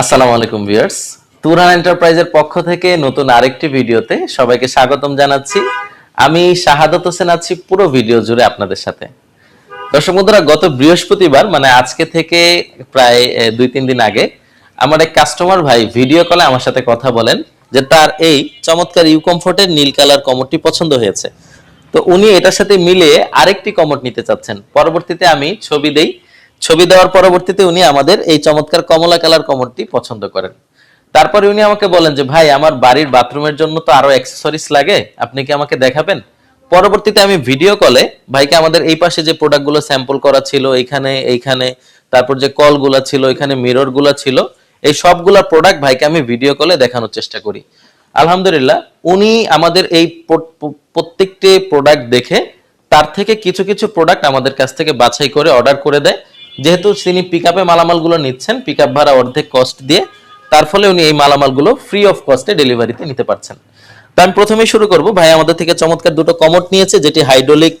আসসালামু আলাইকুম ভিউয়ার্স। তুরহান এন্টারপ্রাইজের পক্ষ থেকে নতুন আরেকটি ভিডিওতে সবাইকে স্বাগতম জানাচ্ছি। আমি শাহাদত হোসেন আছি পুরো ভিডিও জুড়ে আপনাদের সাথে। দর্শক বন্ধুরা, গত বৃহস্পতিবার মানে আজকে থেকে প্রায় দুই, তিন দিন আগে, আমার এক কাস্টমার ভাই ভিডিও কলে আমার সাথে কথা বলেন যে তার এই চমৎকার ইউ কমফোর্টের নীল কালার কমরটি পছন্দ হয়েছে। তো উনি এটার সাথে মিলিয়ে আরেকটি কমর নিতে চাচ্ছেন। পরবর্তীতে আমি ছবি দেই। ছবি দেওয়ার পরবর্তীতে উনি আমাদের এই চমৎকার কমলা কালার কমরটি পছন্দ করেন। তারপরে উনি আমাকে বলেন যে, ভাই, আমার বাড়ির বাথরুমের জন্য তো আরও অ্যাক্সেসরিজ লাগে, আপনি কি আমাকে দেখাবেন? পরবর্তীতে আমি ভিডিও কলে ভাইকে আমাদের এই পাশে যে প্রোডাক্টগুলো স্যাম্পল করা ছিল এইখানে এইখানে, তারপর যে কলগুলা ছিল, এখানে মিররগুলা ছিল, এই সবগুলা প্রোডাক্ট ভাইকে আমি ভিডিও কলে দেখানোর চেষ্টা করি। আলহামদুলিল্লাহ, উনি আমাদের এই প্র- প্র- প্রত্যেকটি প্রোডাক্ট দেখে তার থেকে কিছু কিছু প্রোডাক্ট আমাদের কাছ থেকে বাছাই করে অর্ডার করে দেয়। যেহেতু তিনি পিক আপে মালামালগুলো নিচ্ছেন পিক আপ ভাড়া অর্ধেক কস্ট দিয়ে, তার ফলে উনি এই মালামালগুলো ফ্রি অফ কস্টে ডেলিভারিতে নিতে পারছেন। তো আমি প্রথমেই শুরু করব। ভাই আমাদের থেকে চমৎকার দুটো কমোড নিয়েছে, যেটি হাইড্রোলিক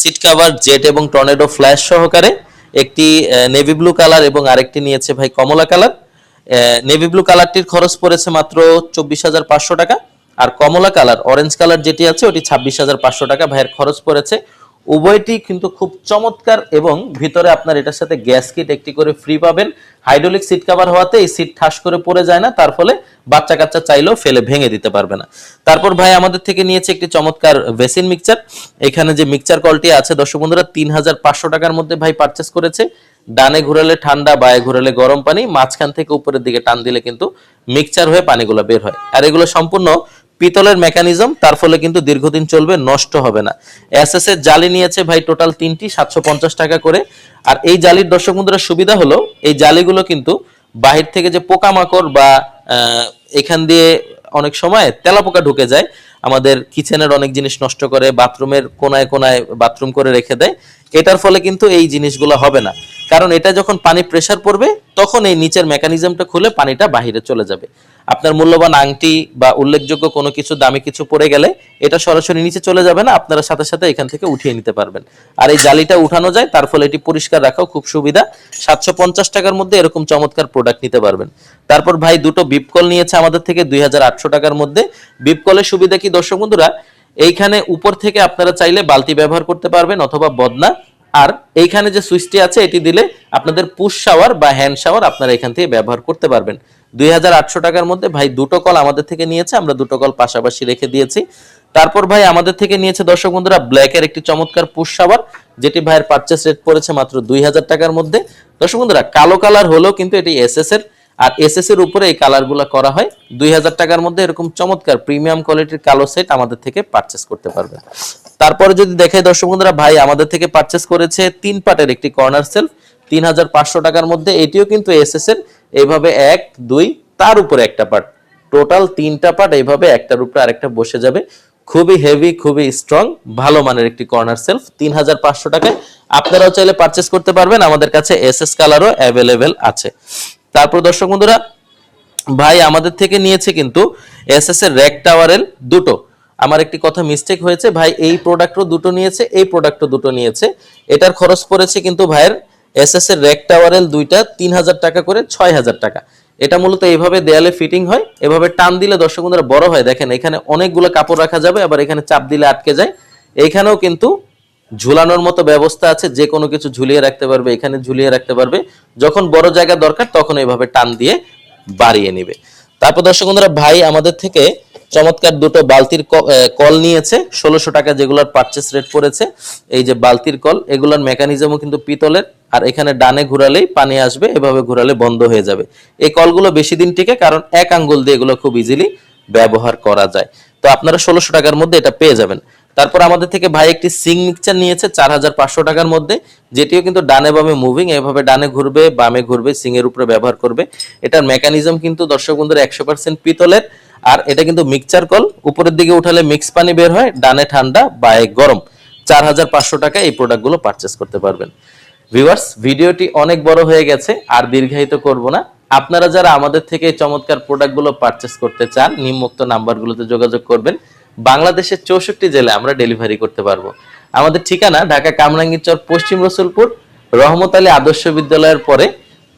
সিট কাভার জেট এবং টর্নেডো ফ্ল্যাশ সহকারে, একটি নেভি ব্লু কালার এবং আরেকটি নিয়েছে ভাই কমলা কালার নেভি ব্লু কালারটির খরচ পড়েছে মাত্র চব্বিশ হাজার পাঁচশো টাকা, আর কমলা কালার অরেঞ্জ কালার যেটি আছে, ওটি ছাব্বিশ হাজার পাঁচশো টাকা। ভাইয়ের খরচ পড়েছে উভয়টি কিন্তু খুব চমৎকার এবং ভিতরে আপনার এটার সাথে গ্যাস কিট একটি করে ফ্রি পাবেন। হাইড্রোলিক সিট কভার হওয়াতে এই সিট ঠাস করে পড়ে যায় না, তার ফলে বাচ্চা কাচ্চা চাইলেও ফেলে, ভেঙে দিতে পারবে না। তারপর ভাই আমাদের থেকে নিয়েছে একটি চমৎকার ভেসিন মিক্সচার এখানে যে মিক্সচার কলটি আছে, দর্শক বন্ধুরা, তিন হাজার পাঁচশো টাকার মধ্যে ভাই পারচেস করেছে। ডানে ঘুরালে ঠান্ডা, বায়ে ঘুরালে গরম পানি, মাঝখান থেকে উপরের দিকে টান দিলে কিন্তু মিক্সচার হয়ে পানিগুলো বের হয়। আর এগুলো সম্পূর্ণ পিতলের মেকানিজম, তার ফলে কিন্তু দীর্ঘদিন চলবে, নষ্ট হবে না। এসএস এর জালি নিয়েছে ভাই টোটাল তিনটি, সাতশো পঞ্চাশ টাকা করে। আর এই জালির দর্শক বন্ধুরা, সুবিধা হলো, এই জালিগুলো কিন্তু বাহির থেকে যে পোকামাকড় বা এখান দিয়ে অনেক সময় তেলাপোকা ঢুকে যায়, আমাদের কিচেনের অনেক জিনিস নষ্ট করে, বাথরুমের কোনায় কোনায় বাথরুম করে রেখে দেয়, এটার ফলে কিন্তু এই জিনিসগুলো হবে না। কারণ এটা যখন পানি প্রেসার পড়বে, তখন এই নিচের মেকানিজমটা খুলে পানিটা বাহিরে চলে যাবে। আপনার মূল্যবান আংটি বা উল্লেখযোগ্য কোনো কিছু, দামি কিছু পড়ে গেলে এটা সরাসরি নিচে চলে যাবে না, আপনারা সাথে সাথে এখান থেকে উঠিয়ে নিতে পারবেন। আর এই জালিটা উঠানো যায়, তার ফলে এটি পরিষ্কার রাখাও খুব সুবিধা। সাতশো পঞ্চাশ টাকার মধ্যে এরকম চমৎকার প্রোডাক্ট নিতে পারবেন। তারপর ভাই, দুটো বিপকল নিয়েছে আমাদের থেকে দুই হাজার আটশো টাকার মধ্যে। বিপকলের সুবিধা কি দর্শক বন্ধুরা? এইখানে উপর থেকে আপনারা চাইলে বালতি ব্যবহার করতে পারবেন অথবা বদনা। আর এইখানে যে সুইচটি আছে, এটি দিলে আপনাদের পুশ শাওয়ার বা হ্যান্ড শাওয়ার আপনারা এখান থেকে ব্যবহার করতে পারবেন। দুই হাজার আটশো টাকার মধ্যে ভাই দুটো কল আমাদের থেকে নিয়েছে, আমরা দুটো কল পাশাপাশি রেখে দিয়েছি। তারপর ভাই আমাদের থেকে নিয়েছে দর্শক বন্ধুরা ব্ল্যাকের একটি চমৎকার পুশ শাওয়ার যেটি ভাইয়ের পারচেস রেট পড়েছে মাত্র দুই হাজার টাকার মধ্যে। দর্শক বন্ধুরা, কালো কালার হলেও কিন্তু এটি এসএস এর, আর এসএস এর উপরে এই কালারগুলো করা হয়। দুই হাজার টাকার মধ্যে এরকম চমৎকার প্রিমিয়াম কোয়ালিটির কালো সেট আমাদের থেকে পারচেস করতে পারবেন তারপরে যদি দেখে দর্শক বন্ধুরা, ভাই আমাদের থেকে পারচেস করেছে তিন পাটের একটি কর্নার সেলফ তিন হাজার পাঁচশো টাকার মধ্যে এটিও কিন্তু এসএস এর। এইভাবে এক, দুই, তার উপরে একটা পার্ট টোটাল তিনটা পার্ট এইভাবে একটার উপরে আরেকটা বসে যাবে। খুবই হেভি খুবই স্ট্রং ভালো মানের একটি কর্নার সেলফ তিন হাজার পাঁচশো টাকায়। আপনারাও চাইলে পারচেস করতে পারবেন। আমাদের কাছে এস এস কালারও অ্যাভেলেবেল আছে। তারপর দর্শক বন্ধুরা, ভাই আমাদের থেকে নিয়েছে কিন্তু এস এস এর র্যাক টাওয়ারের দুটো। আমার একটি কথা মিস্টেক হয়েছে। ভাই এই প্রোডাক্টও দুটো নিয়েছে, এই প্রোডাক্টও দুটো নিয়েছে। এটার খরচ পড়েছে কিন্তু ভাইয়ের এস এস এর র্যাক টাওয়ারের দুইটা তিন হাজার টাকা করে ছয় হাজার টাকা। এটা মূলত এইভাবে দেয়ালে ফিটিং হয়, এভাবে টান দিলে দর্শক বন্ধুরা বড় হয়। দেখেন, এখানে অনেকগুলো কাপড় রাখা যাবে, আবার এখানে চাপ দিলে আটকে যায়। এইখানেও কিন্তু ঝুলানোর মতো ব্যবস্থা আছে, যে কোনো কিছু ঝুলিয়ে রাখতে পারবে, এখানে ঝুলিয়ে রাখতে পারবে। যখন বড় জায়গা দরকার, তখন এইভাবে টান দিয়ে বাড়িয়ে নিবে। তারপর দর্শক বন্ধুরা, ভাই আমাদের থেকে চমৎকার দুটো বালতির কল নিয়েছে। ষোলোশো টাকা যেগুলোর পারচেস রেট পড়েছে, এই যে বালতির কল, এগুলোর মেকানিজমও কিন্তু পিতলের, আর এখানে ডানে ঘুরালেই পানি আসবে, এভাবে ঘুরালে বন্ধ হয়ে যাবে। এই কলগুলো বেশি দিন টিকে, কারণ এক আঙ্গুল দিয়ে এগুলো খুব ইজিলি ব্যবহার করা যায়। তো আপনারা ষোলোশো টাকার মধ্যে এটা পেয়ে যাবেন। তারপর আমাদের থেকে ভাই একটি সিং মিক্সচার নিয়েছে চার হাজার পাঁচশো টাকার মধ্যে, যেটিও কিন্তু ডানে বামে মুভিং এভাবে ডানে ঘুরবে, বামে ঘুরবে সিং এর উপরে ব্যবহার করবে। এটার মেকানিজম কিন্তু দর্শক বন্ধুরা একশো পার্সেন্ট পিতলের, আর এটা কিন্তু মিক্সচার কল, উপরের দিকে উঠালে মিক্স পানি বের হয়, ডানে ঠান্ডা, বায়ে গরম। চার হাজার পাঁচশো টাকা এই প্রোডাক্টগুলো পারচেস করতে পারবেন। ভিউয়ার্স ভিডিওটি অনেক বড় হয়ে গেছে, আর দীর্ঘায়িত করব না। আপনারা যারা আমাদের থেকে চমৎকার প্রোডাক্টগুলো পারচেস করতে চান, নিম্নোক্ত নাম্বারগুলোতে যোগাযোগ করবেন। বাংলাদেশের চৌষট্টি জেলায় আমরা ডেলিভারি করতে পারব। আমাদের ঠিকানা ঢাকা কামরাঙ্গীরচর পশ্চিম রসুলপুর, রহমত আলী আদর্শ বিদ্যালয়ের পরে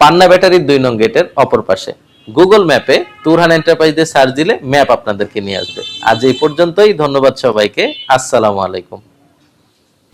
পান্না ব্যাটারির দুই নং গেটের অপর পাশে। গুগল ম্যাপে তুরহান এন্টারপ্রাইজ দিয়ে সার্চ দিলে ম্যাপ আপনাদেরকে নিয়ে আসবে। আজ এই পর্যন্তই, ধন্যবাদ সবাইকে। আসসালামু আলাইকুম।